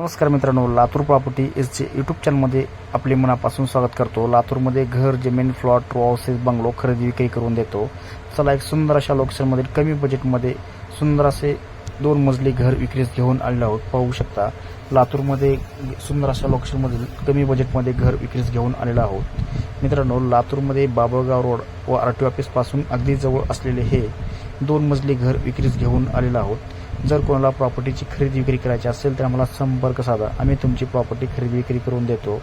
नमस्कार मित्रांनो लातूर प्रॉपर्टी एसचे यूट्यूब चॅनलमध्ये आपले मनापासून स्वागत करतो. लातूरमध्ये घर जमीन फ्लॉट रो हाऊसेस बंगलो खरेदी विक्री करून देतो. चला एक सुंदर अशा लोकेशनमध्ये कमी बजेटमध्ये सुंदर असे दोन मजली घर विक्रीस घेऊन आलेलो आहोत. पाहू शकता लातूरमध्ये सुंदर अशा लोकेशनमधील कमी बजेटमध्ये घर विक्रीस घेऊन आलेलो आहोत. मित्रांनो लातूरमध्ये बाबळगाव रोड व आर टी ऑफिसपासून अगदी जवळ असलेले हे दोन मजली घर विक्रीस घेऊन आलेलो आहोत. जर कोणाला प्रॉपर्टीची खरेदी विक्री करायची असेल तर आम्हाला संपर्क साधा. आम्ही तुमची प्रॉपर्टी खरेदी विक्री करून देतो.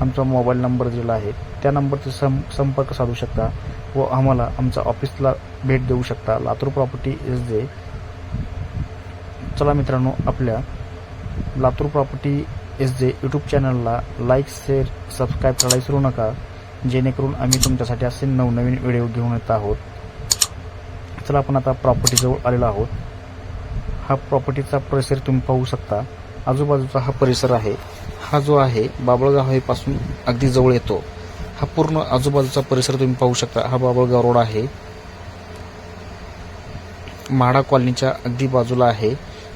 आमचा मोबाईल नंबर दिलेला आहे. त्या नंबरचे सं संपर्क साधू शकता व आम्हाला आमच्या ऑफिसला भेट देऊ शकता. लातूर प्रॉपर्टी एस जे चला मित्रांनो आपल्या Latur property S J YouTube चॅनलला लाईक शेअर सबस्क्राईब करायला विसरू नका. जेणेकरून आम्ही तुमच्यासाठी असे नवनवीन व्हिडिओ घेऊन येत आहोत. चला आपण आता प्रॉपर्टीजवळ आलेलो आहोत. हा प्रॉपर्टीचा परिसर तुम्ही पाहू शकता. आजूबाजूचा हा परिसर आहे. हा जो आहे बाबळगावपासून अगदी जवळ येतो. हा पूर्ण आजूबाजूचा परिसर तुम्ही पाहू शकता. हा बाबळगाव रोड आहे. म्हाडा कॉलनीच्या अगदी बाजूला आहे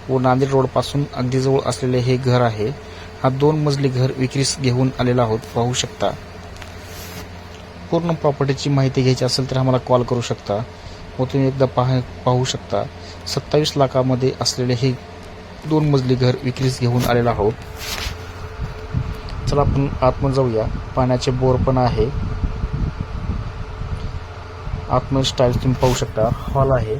व नांदेड रोडपासून अगदी जवळ असलेले हे घर आहे. हा दोन मजली घर विक्रीस घेऊन आलेला आहोत पाहू शकता. पूर्ण प्रॉपर्टीची माहिती घ्यायची असेल तर आम्हाला कॉल करू शकता. व तुम्ही एकदा पाह पाहू शकता. सत्तावीस लाखामध्ये असलेले हे दोन मजली घर विक्रीस घेऊन आलेलं आहोत. चला आपण आतमध्ये जाऊया. पाण्याचे बोर पण आहे. आतमध्ये स्टाईल तुम्ही पाहू शकता. हॉल आहे.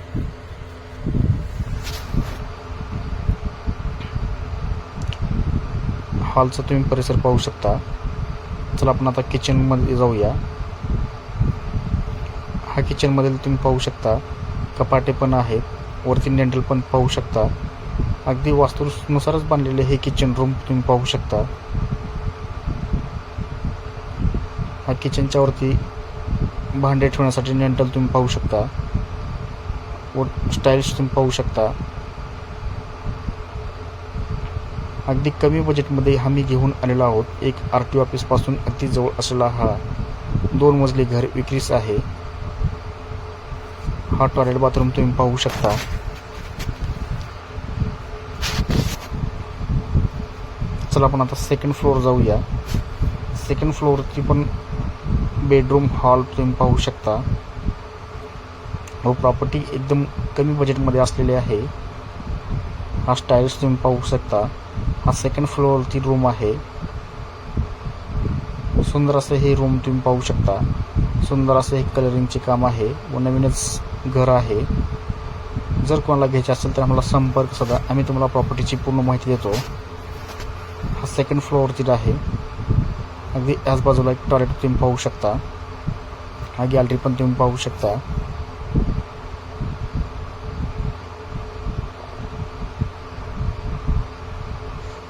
हॉलचा तुम्ही परिसर पाहू शकता. चला आपण आता किचनमध्ये जाऊया. हा किचनमधील तुम्ही पाहू शकता. कपाटे पण आहेत. वरती डेंटल पण पाहू शकता. अगदी वास्तूनुसारच बांधलेले हे किचन रूम तुम्ही पाहू शकता. हा किचनच्या वरती भांडे ठेवण्यासाठी नेंटल तुम्ही पाहू शकता. व स्टाईल्स तुम्ही पाहू शकता. अगदी कमी बजेटमध्ये आम्ही घेऊन आलेलो आहोत. एक आर टी ऑफिसपासून अगदी जवळ असलेला हा दोन मजली घर विक्रीस आहे. हा टॉयलेट बाथरूम तुम्ही पाहू शकता. चला आपण आता सेकंड फ्लोअर जाऊया. सेकंड फ्लोअरची पण बेडरूम हॉल तुम्ही पाहू शकता. हो, व प्रॉपर्टी एकदम कमी बजेटमध्ये असलेली आहे. हा स्टाईल्स तुम्ही पाहू शकता. हा सेकंड फ्लोअरची रूम आहे. सुंदर असं हे रूम तुम्ही पाहू शकता. सुंदर असं हे कलरिंगचे काम आहे. व नवीनच घर आहे. जर कोणाला घ्यायचे असेल तर आम्हाला संपर्क साधा. आम्ही तुम्हाला प्रॉपर्टीची पूर्ण माहिती देतो. हा सेकंड फ्लोअरतील आहे. अगदी याच बाजूला एक टॉयलेट तुम्ही पाहू शकता. हा गॅलरी पण तुम्ही पाहू शकता.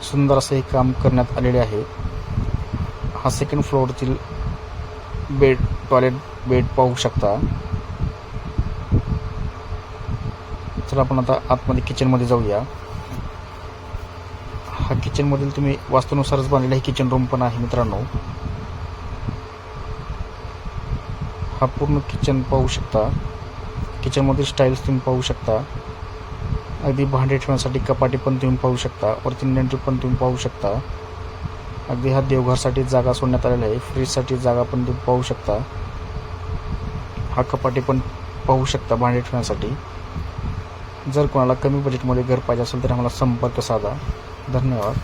सुंदर असं हे काम करण्यात आलेले आहे. हा सेकंड फ्लोअरतील बेड टॉयलेट बेड पाहू शकता. चला आपण आता आतमध्ये किचनमध्ये जाऊया. हा किचनमधील तुम्ही वास्तूनुसारच बांधलेला आहे किचन रूम पण आहे मित्रांनो. हा पूर्ण किचन पाहू शकता. किचनमधील स्टाईल्स तुम्ही पाहू शकता. अगदी भांडे ठेवण्यासाठी कपाटी पण तुम्ही पाहू शकता. वरती नेंट्री पण तुम्ही पाहू शकता. अगदी हा देवघरसाठी जागा सोडण्यात आलेला आहे. फ्रीजसाठी जागा पण तुम्ही पाहू शकता. हा कपाटी पण पाहू शकता भांडे ठेवण्यासाठी. जर कोणाला कमी बजेटमध्ये घर पाहिजे असेल तर आम्हाला संपर्क साधा. धन्यवाद.